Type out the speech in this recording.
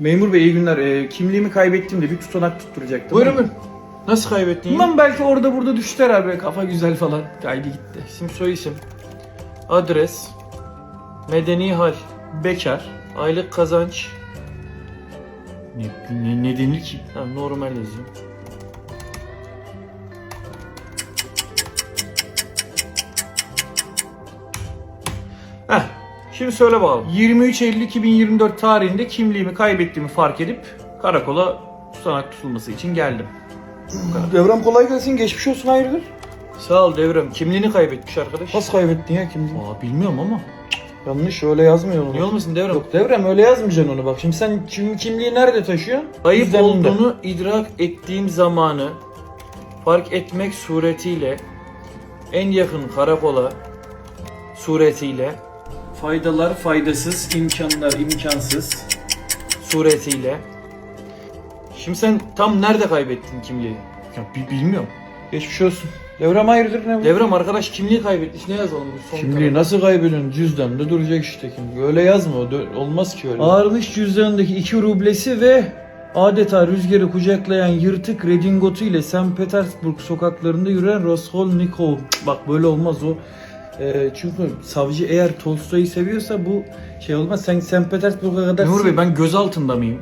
Memur bey iyi günler. Ee, kimliğimi kaybettim de bir tutanak tutturacaktım. Buyurun buyurun. Nasıl kaybettin ya? Bilmem belki orada burada düştü herhalde. Kafa güzel falan. Kaydı gitti. İsim soy isim. Adres. Medeni hal. Bekar. Aylık kazanç. Ne, ne, ne denir ki? Ha, normal yazıyor. Heh. Şimdi söyle bakalım. 23 Eylül 2024 tarihinde kimliğimi kaybettiğimi fark edip karakola tutanak tutulması için geldim. Devrem kolay gelsin. Geçmiş olsun hayırdır? Sağ ol Devrem. Kimliğini kaybetmiş arkadaş. Nasıl kaybettin ya kimliğini? Aa bilmiyorum ama. Yanlış öyle yazmıyor onu. Niye olmasın Devrem? Yok Devrem öyle yazmayacaksın onu bak. Şimdi sen kim, kimliği nerede taşıyorsun? Ayıp Cüzdanında. olduğunu idrak ettiğim zamanı fark etmek suretiyle en yakın karakola suretiyle Faydalar faydasız, imkanlar imkansız. suretiyle Şimdi sen tam nerede kaybettin kimliği? Ya bi- bilmiyorum. Geçmiş olsun. Devrem hayırdır ne bu? Devrem arkadaş kimliği kaybetmiş. Ne yazalım bu son Kimliği karar? nasıl kaybediyorsun? Cüzdanında duracak işte kimliği. Öyle yazma o. dö- Olmaz ki öyle. Ağırmış cüzdanındaki iki rublesi ve adeta rüzgarı kucaklayan yırtık redingotu ile St. Petersburg sokaklarında yürüyen Raskolnikov. Bak böyle olmaz o. Ee, çünkü savcı eğer Tolstoy'u seviyorsa bu şey olmaz. Sen St. Petersburg'a kadar... Memur Bey ben gözaltında mıyım?